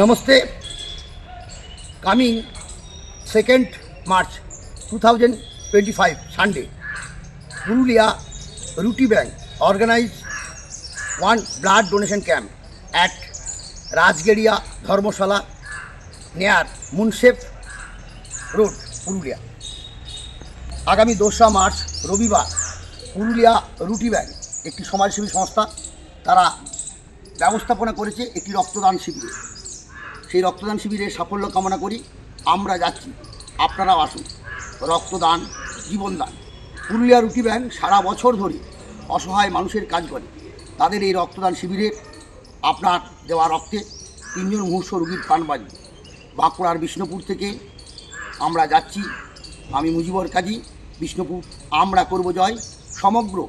Namaste coming second March two thousand twenty five Sunday Purulia Roti bank organise one blood donation camp at Rajgeria Dharamshala near Munsef road Purulia. আগামী দোসরা March রবিবার পুরুলিয়া রুটি bank একটি সমাজসেবী সংস্থা, তারা ব্যবস্থাপনা করেছে একটি রক্তদান শিবির। সেই রক্তদান শিবিরের সাফল্য কামনা করি। আমরা যাচ্ছি। আপনারাও আসুন। রক্তদান, জীবনদান। পুরুলিয়া রুটি ব্যাংক সারা বছর ধরে অসহায় মানুষের কাজ করে। তাদের এই রক্তদান শিবিরের আপনার দেওয়া রক্তে তিনজন মুহূর্ত রুগীর প্রাণ বাঁচবে। বাঁকুড়ার বিষ্ণুপুর থেকে আমরা যাচ্ছি। আমি মুজিবর কাজী, বিষ্ণুপুর। আমরা করব জয়। সমগ্র